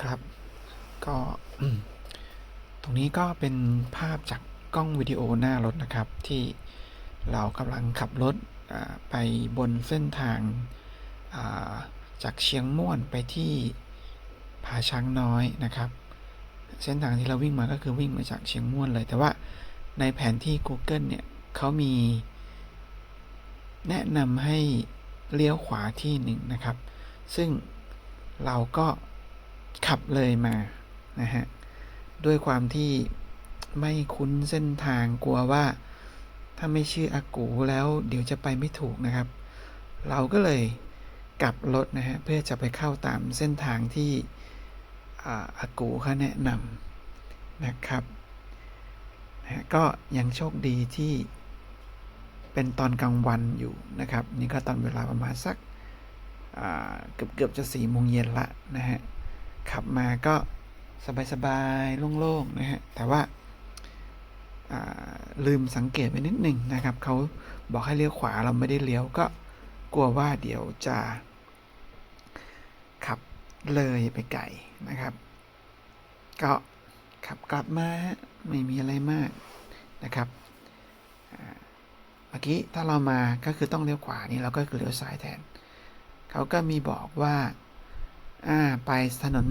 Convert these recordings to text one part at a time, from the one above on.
ครับ ก็ตรงนี้ก็เป็นภาพจากกล้องวิดีโอหน้ารถนะครับ ที่เรากำลังขับรถไปบนเส้นทางาจากเชียงม่วนไปที่ผาช้างน้อยนะครับ เส้นทางที่เราวิ่งมาก็คือวิ่งมาจากเชียงม่วนเลย แต่ว่าในแผนที่ Google เนี่ยเขามีแนะนำให้เลี้ยวขวาที่หนึ่งนะครับ ซึ่งเราก็ ขับเลยมานะฮะด้วยความที่ไม่คุ้นเส้นทางกลัวว่าถ้าไม่ชื่ออากูแล้วเดี๋ยวจะไปไม่ถูกนะครับ เราก็เลยกลับรถนะฮะเพื่อจะไปเข้าตามเส้นทางที่อาอากูเขาแนะนำนะครับนะก็ยังโชคดีที่เป็นตอนกลางวันอยู่นะครับ นี่ก็ตอนเวลาประมาณสักเกือบเกือบจะสี่โมงเย็นละนะฮะ ขับมาก็สบายๆโล่งๆนะฮะแต่ว่าาลืมสังเกตไปนิดหนึ่งนะครับเขาบอกให้เลี้ยวขวาเราไม่ได้เลี้ยวก็กลัวว่าเดี๋ยวจะ ขับเลยไปไกลนะครับ ก็ขับกลับมาไม่มีอะไรมากนะครับเมื่อกี้ถ้าเรามาก็คือต้องเลี้ยวขวานี่เราก็คือเลี้ยวซ้ายแทน เขาก็มีบอกว่า อ่าไปถนน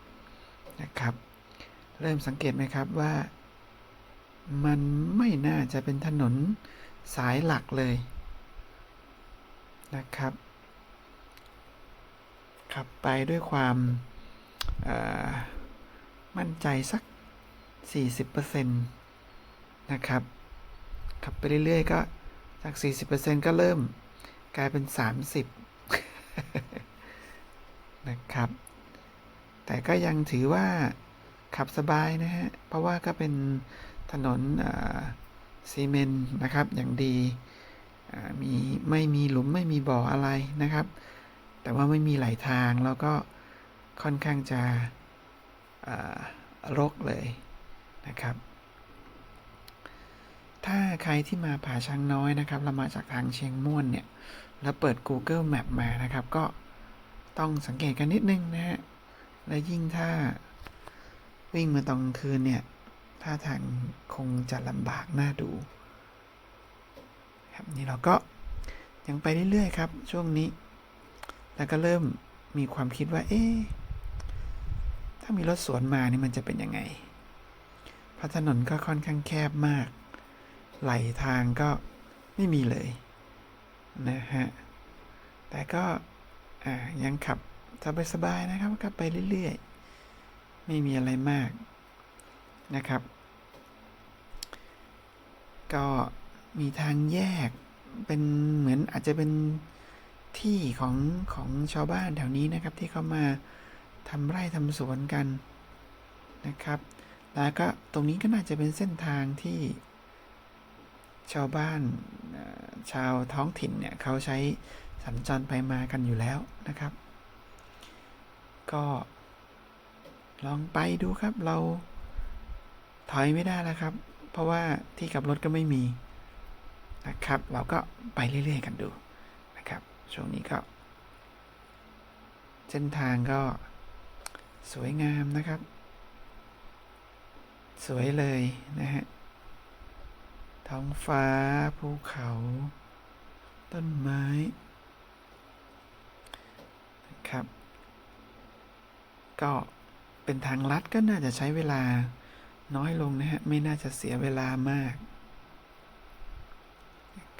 1148 นะครับ เริ่มสังเกตไหมครับว่า มันไม่น่าจะเป็นถนนสายหลักเลยนะครับ ขับไปด้วยความมั่นใจสัก 40%นะครับ ขับไปเรื่อยๆ ก็จาก 40%ก็เริ่มกลายเป็น 30 นะครับ แต่ก็ยังถือว่าขับสบายนะฮะ เพราะว่าก็เป็นถนนซีเมนต์นะครับอย่างดีมีไม่มีหลุมไม่มีบ่ออะไรนะครับ แต่ว่าไม่มีไหลทางแล้วก็ค่อนข้างจะรกเลยนะครับ ถ้าใครที่มาผาช้างน้อยนะครับเรามาจากทางเชียงม่วนเนี่ย แล้วเปิด Google Map มานะครับ ก็ ต้องสังเกตกันนิดนึงนะฮะ และยิ่งถ้าวิ่งมาตอนกลางคืนเนี่ยท่าทางคงจะลำบากน่าดูครับนี่เราก็ยังไปเรื่อยๆครับ ช่วงนี้ แล้วก็เริ่มมีความคิดว่า เอ๊ะถ้ามีรถสวนมานี่มันจะเป็นยังไงพราะถนนก็ค่อนข้างแคบมาก ไหลทางก็ไม่มีเลยนะฮะ แต่ก็ อ่ายังขับสบายๆนะครับขับไปเรื่อยๆ ไม่มีอะไรมากนะครับ ก็มีทางแยกเป็นเหมือนอาจจะเป็นที่ของของชาวบ้านแถวนี้นะครับ ที่เขามาทำไร่ทำสวนกันนะครับ แล้วก็ตรงนี้ก็น่าจะเป็นเส้นทางที่ชาวบ้านชาวท้องถิ่นเนี่ยเขาใช้ สัญจรไปมากันอยู่แล้วนะครับ ก็ลองไปดูครับเราถอยไม่ได้แล้วครับ เพราะว่าที่กับรถก็ไม่มีนะครับ เราก็ไปเรื่อย ๆ กันดูนะครับ ช่วงนี้ก็ เส้นทางก็สวยงามนะครับ สวยเลยนะฮะท้องฟ้าภูเขา ต้นไม้นะครับ ก็เป็นทางลัดก็น่าจะใช้เวลาน้อยลงนะฮะ ไม่น่าจะเสียเวลามาก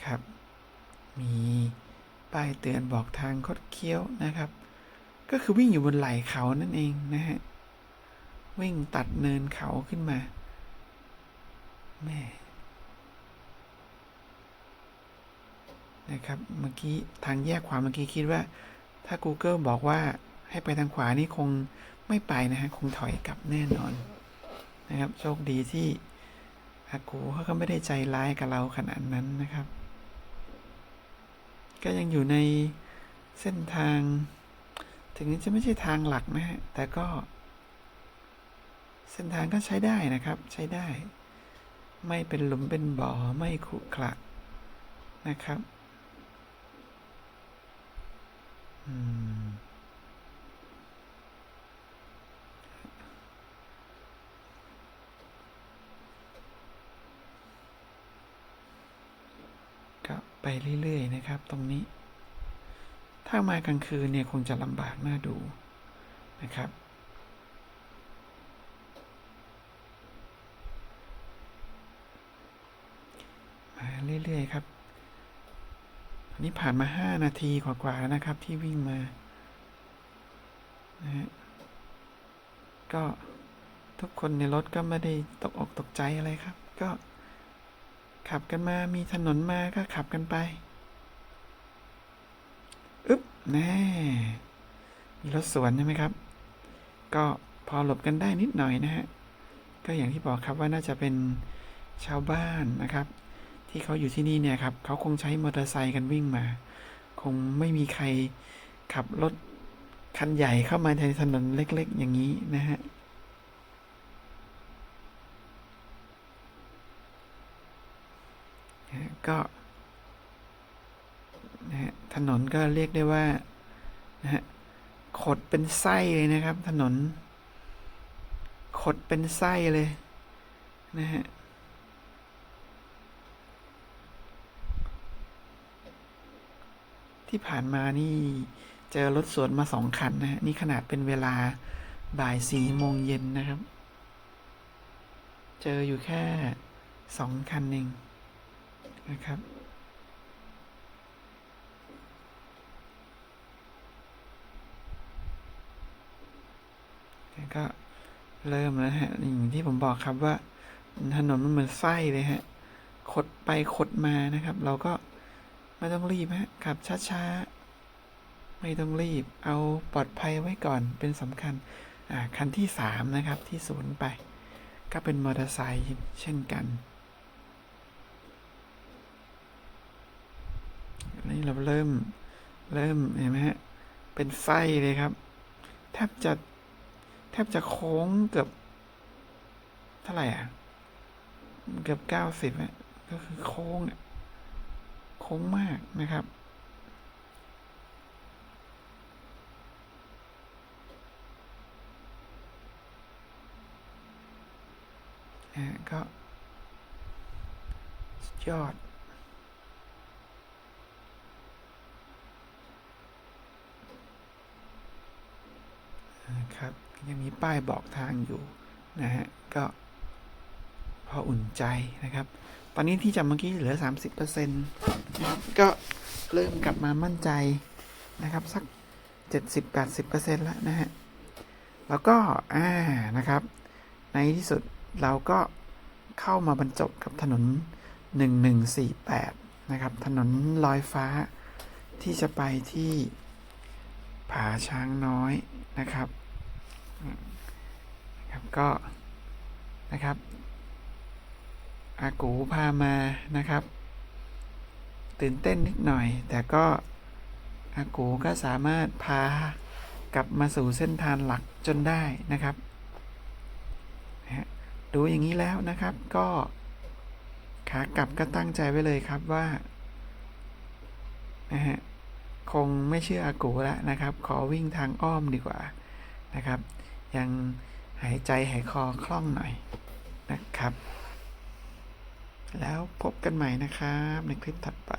ครับ มีป้ายเตือนบอกทางคดเคี้ยวนะครับ ก็คือวิ่งอยู่บนไหล่เขานั่นเองนะฮะ วิ่งตัดเนินเขาขึ้นมาแม่นะครับ เมื่อกี้ทางแยกขวามเมื่อกี้คิดว่า ถ้า Google บอกว่า ให้ไปทางขวานี่คงไม่ไปนะฮะคงถอยกลับแน่นอนนะครับ โชคดีที่อากูเขาก็ไม่ได้ใจร้ายกับเราขนาดนั้นนะครับ ก็ยังอยู่ในเส้นทาง ถึงจะไม่ใช่ทางหลักนะฮะแต่ก็ เส้นทางก็ใช้ได้นะครับใช้ได้ ไม่เป็นหลุมเป็นบ่อไม่ขรุขระนะครับ อืม ก็ไปเรื่อยๆนะครับ ตรงนี้ ถ้ามากลางคืนเนี่ยคงจะลำบากน่าดูนะครับ มาเรื่อยๆครับอันนี้ผ่านมาห้านาทีกว่าๆแล้วนะครับที่วิ่งมานะฮะก็ทุกคนในรถก็ไม่ได้ตกอกตกใจอะไรครับ ก็ ขับกันมามีถนนมาก็ขับกันไปอึ๊บแน่มีรถสวนใช่ไหมครับ ก็พอหลบกันได้นิดหน่อยนะฮะ ก็อย่างที่บอกครับว่าน่าจะเป็นชาวบ้านนะครับ ที่เขาอยู่ที่นี่เนี่ยครับเขาคงใช้มอเตอร์ไซค์กันวิ่งมา คงไม่มีใครขับรถคันใหญ่เข้ามาในถนนเล็ก ๆ อย่างนี้นะฮะ นะฮะ ก็นะฮะถนนก็เรียกได้ว่านะฮะขดเป็นไส้เลยนะครับ ถนน ขดเป็นไส้เลยนะฮะที่ผ่านมานี่เจอรถสวนมาสองคันนะฮะนี่ขนาดเป็นเวลาบ่ายสี่โมงเย็นนะครับ เจออยู่แค่สองคันเอง นะครับแล้วก็เริ่มแล้วฮะอย่างที่ผมบอกครับว่าถนนมันเหมือนไส้เลยฮะขดไปขดมานะครับ เราก็ไม่ต้องรีบฮะขับช้าๆ ไม่ต้องรีบ เอาปลอดภัยไว้ก่อนเป็นสำคัญ อ่า คันที่สามนะครับที่ศูนย์ไป ก็เป็นมอเตอร์ไซค์เช่นกัน นี่เราเริ่มเริ่มเห็นไหมฮะ เป็นไส้เลยครับ แทบจะแทบจะโค้งเกือบเท่าไหร่อะ เกือบเก้าสิบอะก็คือโค้งโค้งมากนะครับอ่าก็ยอด นะครับ ยังมีป้ายบอกทางอยู่นะฮะก็พออุ่นใจนะครับ ตอนนี้ที่จำเมื่อกี้เหลือ 30%นะครับก็เริ่มกลับมามั่นใจนะครับ สัก 70-80%แล้วนะฮะ แล้วก็ อ่า นะครับ ในที่สุดเราก็เข้ามาบรรจบกับถนน 1148 นะครับ ถนนลอยฟ้าที่จะไปที่ผาช้างน้อยนะครับ ครับก็นะครับอากูพามานะครับ ตื่นเต้นนิดหน่อย แต่ก็อากูก็สามารถพากลับมาสู่เส้นทางหลักจนได้นะครับดูอย่างนี้แล้วนะครับก็ขากลับก็ตั้งใจไว้เลยครับว่านะฮะคงไม่เชื่ออากูแล้วนะครับ ขอวิ่งทางอ้อมดีกว่า นะครับ ยังหายใจหายคอคล่องหน่อยนะครับ แล้วพบกันใหม่นะครับในคลิปถัดไป